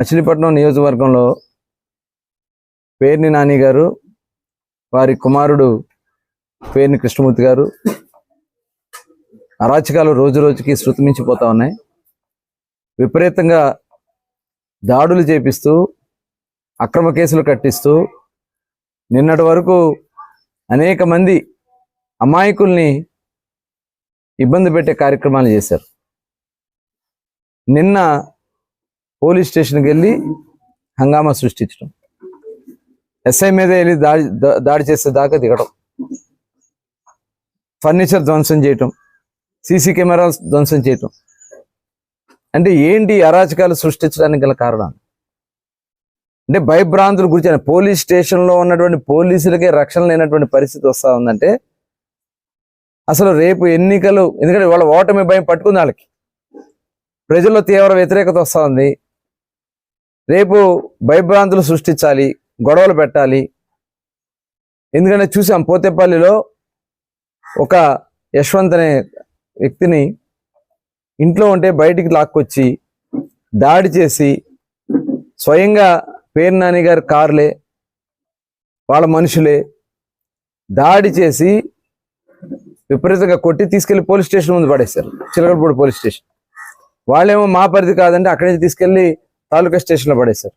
మచిలీపట్నం నియోజకవర్గంలో పేర్ని నాని గారు వారి కుమారుడు పేర్ని కృష్ణమూర్తి గారు. అరాచకాలు రోజు రోజుకి శృతిమించిపోతా ఉన్నాయి. విపరీతంగా దాడులు చేపిస్తూ అక్రమ కేసులు కట్టిస్తూ నిన్నటి వరకు అనేక మంది అమాయకుల్ని ఇబ్బంది పెట్టే కార్యక్రమాలు చేశారు. నిన్న పోలీస్ స్టేషన్కి వెళ్ళి హంగామా సృష్టించడం. ఎస్ఐ మీద వెళ్ళి దాడి దాడి చేసే దాకా దిగడం. ఫర్నిచర్ ధ్వంసం చేయటం. సీసీ కెమెరా ధ్వంసం చేయటం. అంటే ఏంటి అరాచకాలు సృష్టించడానికి గల కారణాలు? అంటే భయభ్రాంతుల గురించి పోలీస్ స్టేషన్లో ఉన్నటువంటి పోలీసులకే రక్షణ లేనటువంటి పరిస్థితి వస్తూ ఉందంటే అసలు రేపు ఎన్నికలు ఎందుకంటే వాళ్ళ ఓటమి భయం పట్టుకుంది వాళ్ళకి. ప్రజల్లో తీవ్ర వ్యతిరేకత వస్తూ ఉంది. రేపు భయభ్రాంతులు సృష్టించాలి గొడవలు పెట్టాలి. ఎందుకంటే చూసాం పోతేపల్లిలో ఒక యశ్వంత్ అనే వ్యక్తిని ఇంట్లో ఉంటే బయటికి లాక్కొచ్చి దాడి చేసి స్వయంగా పేరు నాని గారి కార్లే వాళ్ళ మనుషులే దాడి చేసి విపరీతంగా కొట్టి తీసుకెళ్ళి పోలీస్ స్టేషన్ ముందు పడేశారు. Chilakalapudi police station. వాళ్ళేమో మా పరిధి కాదంటే అక్కడి నుంచి తీసుకెళ్ళి తాలూకా స్టేషన్లో పడేశారు.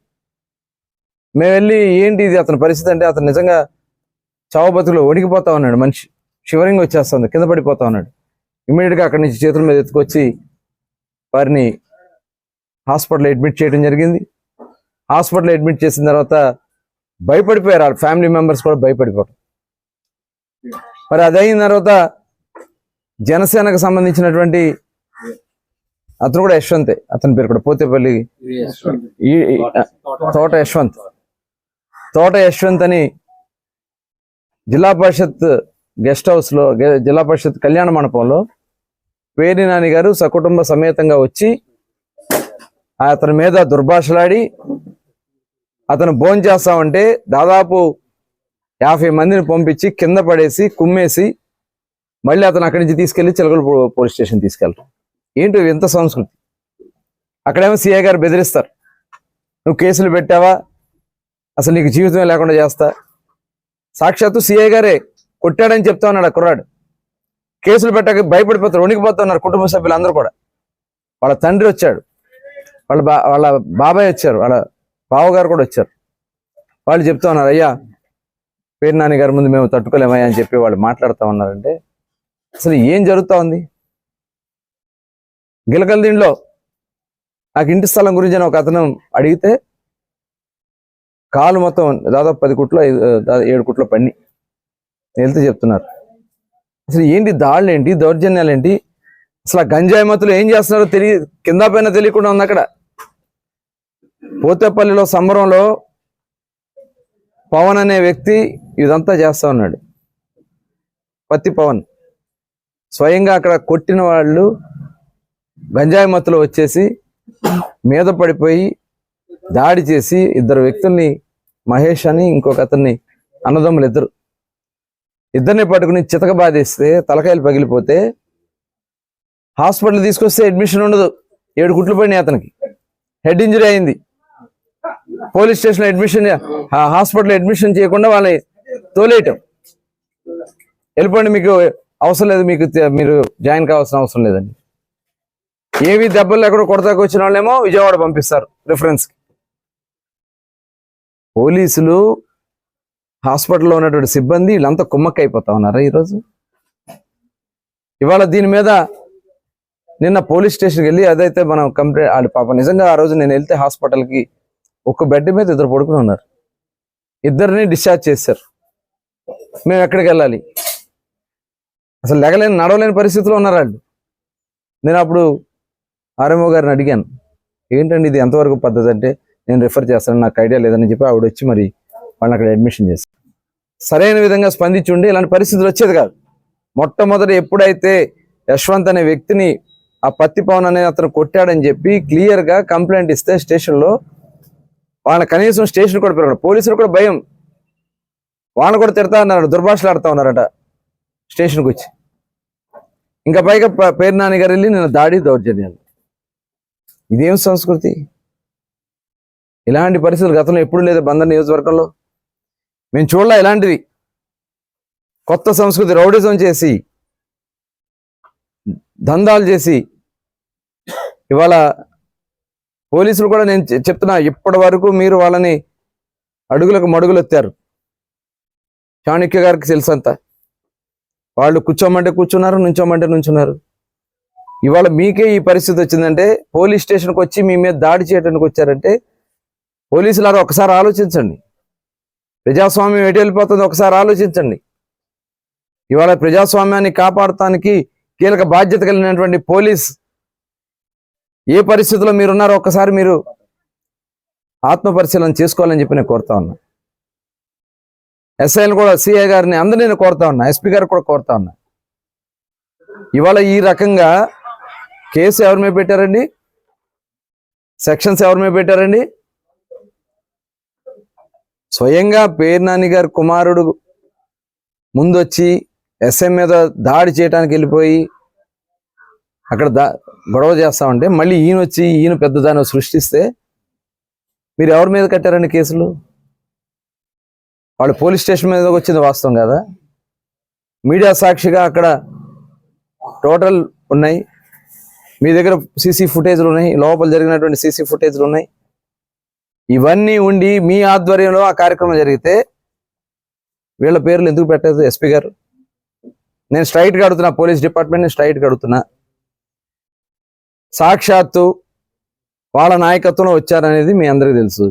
మేము వెళ్ళి ఏంటి ఇది? అతని పరిస్థితి అంటే అతను నిజంగా చావు బతుకులో వణికిపోతా ఉన్నాడు. మనిషి షివరింగ్ వచ్చేస్తుంది కింద పడిపోతా ఉన్నాడు. ఇమీడియట్గా అక్కడి నుంచి చేతుల మీద ఎత్తుకొచ్చి వారిని హాస్పిటల్లో అడ్మిట్ చేయడం జరిగింది. హాస్పిటల్ అడ్మిట్ చేసిన తర్వాత భయపడిపోయారు వాళ్ళ ఫ్యామిలీ మెంబర్స్ కూడా భయపడిపోవడం మరి అది అయిన తర్వాత జనసేనకు సంబంధించినటువంటి అతను కూడా యశ్వంతే అతని పేరు కూడా పోతేపల్లి తోట యశ్వంత్. తోట యశ్వంత్. అని జిల్లా పరిషత్ గెస్ట్ హౌస్లో గె- జిల్లా పరిషత్ కళ్యాణ మండపంలో పేరి నాని గారు సకుటుంబ సమేతంగా వచ్చి అతని మీద దుర్భాషలాడి అతను భోజనం చేస్తామంటే దాదాపు యాభై మందిని పంపించి కింద పడేసి కుమ్మేసి మళ్ళీ అతను అక్కడి నుంచి తీసుకెళ్ళి చిలకలు పోలీస్ స్టేషన్ తీసుకెళ్ళటం ఏంటి ఇంత సంస్కృతి? అక్కడేమో సీఏ గారు బెదిరిస్తారు. నువ్వు కేసులు పెట్టావా? అసలు నీకు జీవితమే లేకుండా చేస్తా. సాక్షాత్తు సీఏ గారే కొట్టాడని చెప్తా ఉన్నాడు ఆ కుర్రాడు. కేసులు పెట్టక భయపడిపోతారు వణికిపోతున్నారు కుటుంబ సభ్యులు అందరూ కూడా. వాళ్ళ తండ్రి వచ్చాడు. వాళ్ళ బా వాళ్ళ బాబాయ్ వచ్చారు. వాళ్ళ బావగారు కూడా వచ్చారు. వాళ్ళు చెప్తా ఉన్నారు అయ్యా పేరు నాన్నగారి గారి ముందు మేము తట్టుకోలేమయ్యా అని చెప్పి వాళ్ళు మాట్లాడుతూ ఉన్నారంటే అసలు ఏం జరుగుతా ఉంది? గిలకల దీంట్లో నాకు ఇంటి స్థలం గురించి అని ఒక అతను అడిగితే కాలు మొత్తం దాదాపు పది కుట్ల ఐదు ఏడు కుట్ల పన్ని. వెళ్తే చెప్తున్నారు. అసలు ఏంటి దాళ్ళు ఏంటి? దౌర్జన్యాలు ఏంటి? అసలు ఆ గంజాయి మతులు ఏం చేస్తున్నారో తెలియ కింద పైన తెలియకుండా ఉంది అక్కడ. పోతేపల్లిలో సంబరంలో పవన్ అనే వ్యక్తి ఇదంతా చేస్తా ఉన్నాడు. పత్తి పవన్. స్వయంగా అక్కడ కొట్టిన వాళ్ళు గంజాయి మత్తులో వచ్చేసి మీద పడిపోయి దాడి చేసి ఇద్దరు వ్యక్తుల్ని మహేష్ అని ఇంకొక అతన్ని అన్నదమ్ములు ఇద్దరు. ఇద్దరిని పట్టుకుని చితక బాధేస్తే తలకాయలు పగిలిపోతే హాస్పిటల్ తీసుకొస్తే అడ్మిషన్ ఉండదు. ఏడు కుట్లు పడినాయి అతనికి. హెడ్ ఇంజరీ అయింది. Police station admission hospital admission చేయకుండా వాళ్ళని తోలేయటం. వెళ్ళిపోండి మీకు అవసరం లేదు మీకు మీరు జాయిన్ కావాల్సిన అవసరం లేదండి. ఏవి దెబ్బలు ఎక్కడో కొడతాకు వచ్చిన వాళ్ళేమో విజయవాడ పంపిస్తారు రిఫరెన్స్ పోలీసులు హాస్పిటల్లో ఉన్నటువంటి సిబ్బంది వీళ్ళంతా కుమ్మక్కైపోతా ఉన్నారా ఈరోజు? ఇవాళ దీని మీద నిన్న పోలీస్ స్టేషన్కి వెళ్ళి అదైతే మనం కంప్లైంట్ వాళ్ళు పాప నిజంగా ఆ రోజు నేను వెళ్తే హాస్పిటల్కి ఒక బెడ్ మీద ఇద్దరు పడుకుని ఉన్నారు. ఇద్దరిని డిశ్చార్జ్ చేశారు. మేము ఎక్కడికి వెళ్ళాలి? అసలు లెగలేని నడవలేని పరిస్థితిలో ఉన్నారు వాళ్ళు. నేను అప్పుడు ఆర్ఎంఓ గారిని అడిగాను ఏంటండి ఇది? ఎంతవరకు పద్ధతి? అంటే నేను రిఫర్ చేస్తాను నాకు ఐడియా లేదని చెప్పి ఆవిడ వచ్చి మరి వాళ్ళని అక్కడ అడ్మిషన్ చేశాను సరైన విధంగా స్పందించి ఉండి ఇలాంటి పరిస్థితులు వచ్చేది కాదు. మొట్టమొదట ఎప్పుడైతే యశ్వంత్ అనే వ్యక్తిని ఆ పత్తి పవన్ అనే అతను కొట్టాడని చెప్పి క్లియర్గా కంప్లైంట్ ఇస్తే స్టేషన్లో వాళ్ళ కనీసం స్టేషన్ కూడా పెరగడం పోలీసులు కూడా భయం. వాళ్ళని కూడా తిడతా ఉన్నారు దుర్భాషలు ఆడుతా ఉన్నారట స్టేషన్కి వచ్చి. ఇంకా పైగా పేరు నాన్నగారు గారు వెళ్ళి నేను దాడి దౌర్జన్యాలు. ఇదేం సంస్కృతి? ఇలాంటి పరిస్థితులు గతంలో ఎప్పుడు లేదు బందర్ నియోజకవర్గంలో. మేము చూడలే ఇలాంటిది. కొత్త సంస్కృతి రౌడిజం చేసి దందాలు చేసి ఇవాళ పోలీసులు కూడా నేను చెప్తున్నా ఇప్పటి వరకు మీరు వాళ్ళని అడుగులకు మడుగులు ఎత్తారు. చాణక్య గారికి తెలుసంత. వాళ్ళు కూర్చోమంటే కూర్చున్నారు నుంచోమంటే నుంచున్నారు. ఇవాళ మీకే ఈ పరిస్థితి వచ్చిందంటే పోలీస్ స్టేషన్కి వచ్చి మీ మీద దాడి చేయడానికి వచ్చారంటే పోలీసులారు ఒకసారి ఆలోచించండి. ప్రజాస్వామ్యం ఎటు వెళ్ళిపోతుందో ఒకసారి ఆలోచించండి. ఇవాళ ప్రజాస్వామ్యాన్ని కాపాడటానికి కీలక బాధ్యత కలిగినటువంటి పోలీస్ ఏ పరిస్థితిలో మీరున్నారో ఒక్కసారి మీరు ఆత్మపరిశీలన చేసుకోవాలని చెప్పి నేను కోరుతా ఉన్నా. ఎస్ఐని కూడా సిఐ గారిని అందరినీ నేను కోరుతా ఉన్నా ఎస్పీ గారు కూడా కోరుతా ఉన్నా. ఇవాళ ఈ రకంగా కేసు ఎవరి మీద పెట్టారండి? సెక్షన్స్ ఎవరి మీద పెట్టారండి? స్వయంగా పేర్నాని గారి కుమారుడు ముందొచ్చి ఎస్ఎం మీద దాడి చేయడానికి వెళ్ళిపోయి అక్కడ దా గొడవ చేస్తామంటే మళ్ళీ ఈయన వచ్చి ఈయన పెద్ద దాన్ని సృష్టిస్తే మీరు ఎవరి మీద కట్టారండి కేసులు? వాళ్ళు పోలీస్ స్టేషన్ మీద వచ్చింది వాస్తవం కదా? మీడియా సాక్షిగా అక్కడ టోటల్ ఉన్నాయి. మీ దగ్గర సీసీ ఫుటేజ్లు ఉన్నాయి? లోపల జరిగినటువంటి సీసీ ఫుటేజ్లు ఉన్నాయి? ఇవన్నీ ఉండి మీ ఆధ్వర్యంలో ఆ కార్యక్రమం జరిగితే వీళ్ళ పేర్లు ఎందుకు పెట్టలేదు ఎస్పీ గారు? నేను స్ట్రైట్గా అడుగుతున్నా పోలీస్ డిపార్ట్మెంట్ని స్ట్రైట్గా అడుగుతున్నా. సాక్షాత్తు వాళ్ళ నాయకత్వంలో వచ్చారనేది మీ అందరికీ తెలుసు.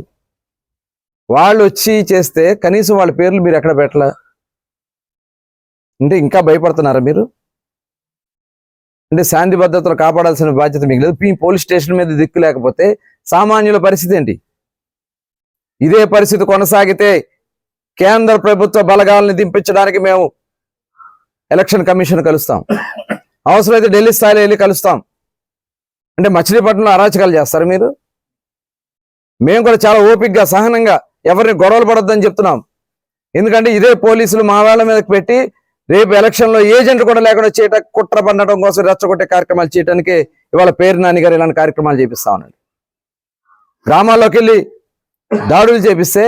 వాళ్ళు వచ్చి చేస్తే కనీసం వాళ్ళ పేర్లు మీరు ఎక్కడ పెట్టలా? అంటే ఇంకా భయపడుతున్నారా మీరు? అంటే శాంతి భద్రతలు కాపాడాల్సిన బాధ్యత మీకు లేదు. మీ పోలీస్ స్టేషన్ మీద దిక్కు లేకపోతే సామాన్యుల పరిస్థితి ఏంటి? ఇదే పరిస్థితి కొనసాగితే కేంద్ర ప్రభుత్వ బలగాలను దింపించడానికి మేము ఎలక్షన్ కమిషన్ కలుస్తాం. అవసరమైతే ఢిల్లీ స్థాయిలో వెళ్ళి కలుస్తాం. అంటే మచిలీపట్నంలో అరాచకాలు చేస్తారు మీరు? మేము కూడా చాలా ఓపికగా సహనంగా ఎవరిని గొడవలు పడొద్దని చెప్తున్నాం. ఎందుకంటే ఇదే పోలీసులు మా వాళ్ళ మీదకి పెట్టి రేపు ఎలక్షన్లో ఏజెంట్ కూడా లేకుండా చేయట కుట్ర పండటం కోసం రెచ్చగొట్టే కార్యక్రమాలు చేయడానికి ఇవాళ పేరు నాన్నగారు గారు ఇలాంటి కార్యక్రమాలు చేపిస్తా ఉన్నాడు గ్రామాల్లోకి వెళ్ళి దాడులు చేపిస్తే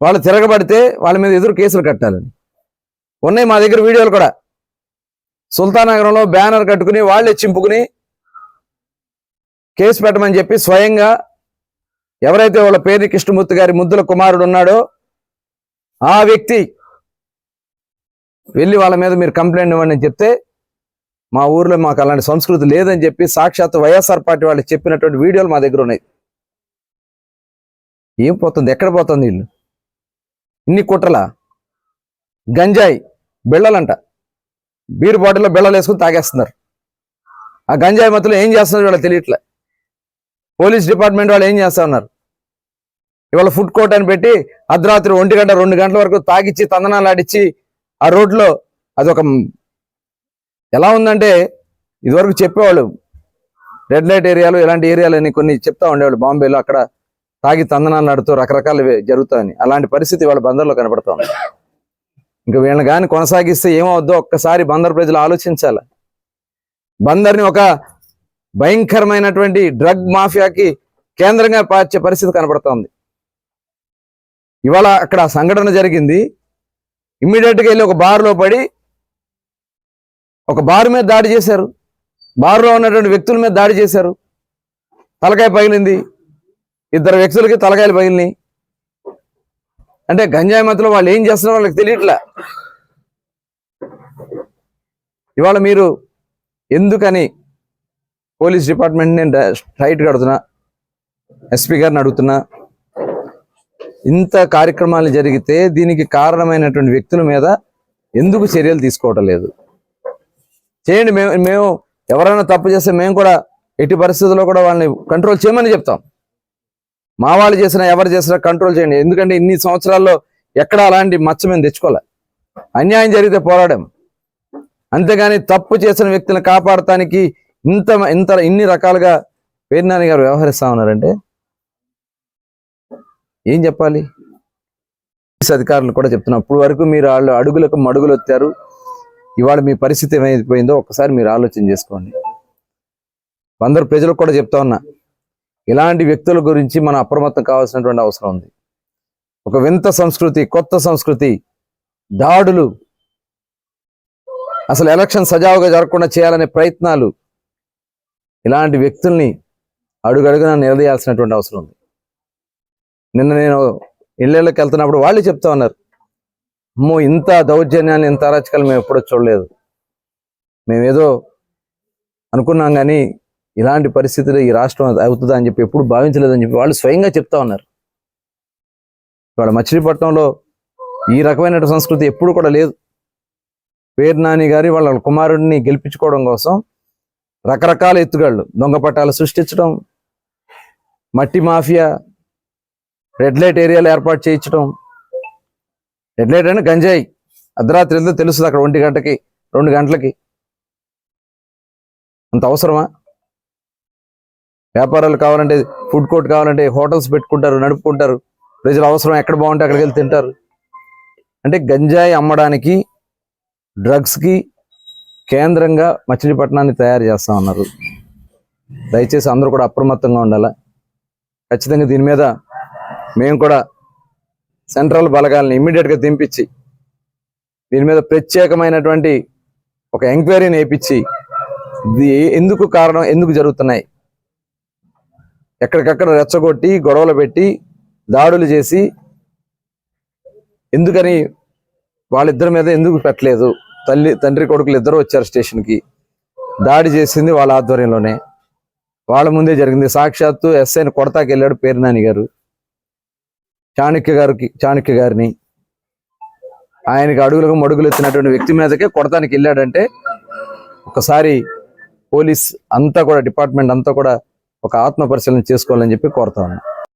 వాళ్ళు తిరగబడితే వాళ్ళ మీద ఎదురు కేసులు కట్టాలని. ఉన్నాయి మా దగ్గర వీడియోలు కూడా. సుల్తానగరంలో బ్యానర్ కట్టుకుని వాళ్ళే చింపుకుని కేసు పెట్టమని చెప్పి స్వయంగా ఎవరైతే వాళ్ళ పేరు కృష్ణమూర్తి గారి ముద్దుల కుమారుడు ఉన్నాడో ఆ వ్యక్తి వెళ్ళి వాళ్ళ మీద మీరు కంప్లైంట్ ఇవ్వండి అని చెప్తే మా ఊర్లో మాకు అలాంటి సంస్కృతి లేదని చెప్పి సాక్షాత్ వైఎస్ఆర్ పార్టీ వాళ్ళు చెప్పినటువంటి వీడియోలు మా దగ్గర ఉన్నాయి. ఏం పోతుంది? ఎక్కడ పోతుంది వీళ్ళు? ఇన్ని కుట్రల? గంజాయి బిళ్ళలంట. బీర్ బాటిల్లో బిళ్ళలు వేసుకుని తాగేస్తున్నారు. ఆ గంజాయి మత్తులో ఏం చేస్తున్నారు వాళ్ళు తెలియట్లే. పోలీస్ డిపార్ట్మెంట్ వాళ్ళు ఏం చేస్తా ఉన్నారు? ఇవాళ ఫుడ్ కోర్ట్ అని పెట్టి అర్ధరాత్రి ఒంటి గంట రెండు గంటల వరకు తాగిచ్చి తందనాలు ఆడిచ్చి ఆ రోడ్లో అదొక ఎలా ఉందంటే ఇదివరకు చెప్పేవాళ్ళు రెడ్ లైట్ ఏరియాలు ఇలాంటి ఏరియాలు అని కొన్ని చెప్తా ఉండేవాళ్ళు. బాంబేలో అక్కడ తాగి తందనాలు నడుతూ రకరకాలు జరుగుతాయని. అలాంటి పరిస్థితి వాళ్ళ బందర్లో కనపడుతుంది ఇంకా వీళ్ళని కానీ కొనసాగిస్తే ఏమవుద్దో ఒక్కసారి బందర్ ప్రజలు ఆలోచించాలి. బందర్ని ఒక భయంకరమైనటువంటి డ్రగ్ మాఫియాకి కేంద్రంగా పార్చే పరిస్థితి కనబడుతోంది ఇవాళ అక్కడ సంఘటన జరిగింది. ఇమ్మీడియట్గా వెళ్ళి ఒక బార్లో పడి ఒక బార్ మీద దాడి చేశారు. బార్లో ఉన్నటువంటి వ్యక్తుల మీద దాడి చేశారు. తలకాయ పగిలింది. ఇద్దరు వ్యక్తులకి తలకాయలు పగిలినాయి. అంటే గంజాయి మధ్యలో వాళ్ళు ఏం చేస్తున్నారో వాళ్ళకి తెలియట్లా. ఇవాళ మీరు ఎందుకని పోలీస్ డిపార్ట్మెంట్ నేను స్ట్రైట్గా అడుగుతున్నా ఎస్పీ గారిని అడుగుతున్నా? ఇంత కార్యక్రమాలు జరిగితే దీనికి కారణమైనటువంటి వ్యక్తుల మీద ఎందుకు చర్యలు తీసుకోవటం లేదు? చేయండి మేము మేము ఎవరైనా తప్పు చేస్తే మేము కూడా ఎట్టి పరిస్థితుల్లో కూడా వాళ్ళని కంట్రోల్ చేయమని చెప్తాం. మా వాళ్ళు చేసినా ఎవరు చేసినా కంట్రోల్ చేయండి. ఎందుకంటే ఇన్ని సంవత్సరాల్లో ఎక్కడ అలాంటి మచ్చ మేము తెచ్చుకోలే. అన్యాయం జరిగితే పోరాడాం. అంతేగాని తప్పు చేసిన వ్యక్తులను కాపాడటానికి ఇంత ఇంత ఇన్ని రకాలుగా పేర్నాని గారు వ్యవహరిస్తా ఉన్నారంటే ఏం చెప్పాలి? పోలీస్ అధికారులు కూడా చెప్తున్నారు. ఇప్పుడు వరకు మీరు వాళ్ళు అడుగులకు మడుగులు వచ్చారు ఇవాళ మీ పరిస్థితి ఏమైపోయిందో ఒకసారి మీరు ఆలోచన చేసుకోండి. అందరు ప్రజలకు కూడా చెప్తా ఉన్నా ఇలాంటి వ్యక్తుల గురించి మనం అప్రమత్తం కావాల్సినటువంటి అవసరం ఉంది. ఒక వింత సంస్కృతి కొత్త సంస్కృతి దాడులు అసలు ఎలక్షన్ సజావుగా జరగకుండా చేయాలనే ప్రయత్నాలు ఇలాంటి వ్యక్తుల్ని అడుగడుగున నిలదీయాల్సినటువంటి అవసరం ఉంది. నిన్న నేను ఇళ్ళకి వెళ్తున్నప్పుడు వాళ్ళు చెప్తా ఉన్నారు. అమ్మో ఇంత దౌర్జన్యాన్ని ఇంత అరాచకాలు మేము ఎప్పుడూ చూడలేదు. మేమేదో అనుకున్నాం కానీ ఇలాంటి పరిస్థితులు ఈ రాష్ట్రం అవుతుందా అని చెప్పి ఎప్పుడు భావించలేదని చెప్పి వాళ్ళు స్వయంగా చెప్తా ఉన్నారు. ఇవాళ మచిలీపట్నంలో ఈ రకమైన సంస్కృతి ఎప్పుడు కూడా లేదు. పేరు నాని గారి వాళ్ళ కుమారుడిని గెలిపించుకోవడం కోసం రకరకాల ఎత్తుగాళ్ళు దొంగ పట్టాలు సృష్టించడం మట్టి మాఫియా రెడ్ లైట్ ఏరియాలు ఏర్పాటు చేయించడం. రెడ్ లైట్ అంటే గంజాయి. అర్ధరాత్రి వెళ్తే తెలుస్తుంది అక్కడ ఒంటి గంటకి రెండు గంటలకి. అంత అవసరమా? వ్యాపారాలు కావాలంటే ఫుడ్ కోర్ట్ కావాలంటే హోటల్స్ పెట్టుకుంటారు నడుపుకుంటారు. ప్రజలు అవసరం ఎక్కడ బాగుంటే అక్కడికి వెళ్ళి తింటారు. అంటే గంజాయి అమ్మడానికి డ్రగ్స్కి కేంద్రంగా మచిలీపట్నాన్ని తయారు చేస్తా ఉన్నారు. దయచేసి అందరూ కూడా అప్రమత్తంగా ఉండాలా? ఖచ్చితంగా దీని మీద మేము కూడా సెంట్రల్ బలగాల్ని ఇమ్మీడియట్గా దింపించి దీని మీద ప్రత్యేకమైనటువంటి ఒక ఎంక్వైరీని వేయించి ఇది ఎందుకు కారణం ఎందుకు జరుగుతున్నాయి? ఎక్కడికక్కడ రెచ్చగొట్టి గొడవలు పెట్టి దాడులు చేసి ఎందుకని వాళ్ళిద్దరి మీద ఎందుకు పెట్టలేదు? తల్లి తండ్రి కొడుకులు ఇద్దరు వచ్చారు స్టేషన్కి. దాడి చేసింది వాళ్ళ ఆధ్వర్యంలోనే. వాళ్ళ ముందే జరిగింది. సాక్షాత్తు ఎస్ఐని కొడతాకెళ్ళాడు పేరు పేరునాని గారు. చాణక్య గారికి చాణక్య గారిని ఆయనకి అడుగులకు మడుగులు ఎత్తినటువంటి వ్యక్తి మీదకే కొడతానికి వెళ్ళాడంటే ఒకసారి పోలీస్ అంతా కూడా డిపార్ట్మెంట్ అంతా కూడా ఒక ఆత్మ పరిశీలన చేసుకోవాలని చెప్పి కోరుతా ఉన్నాను.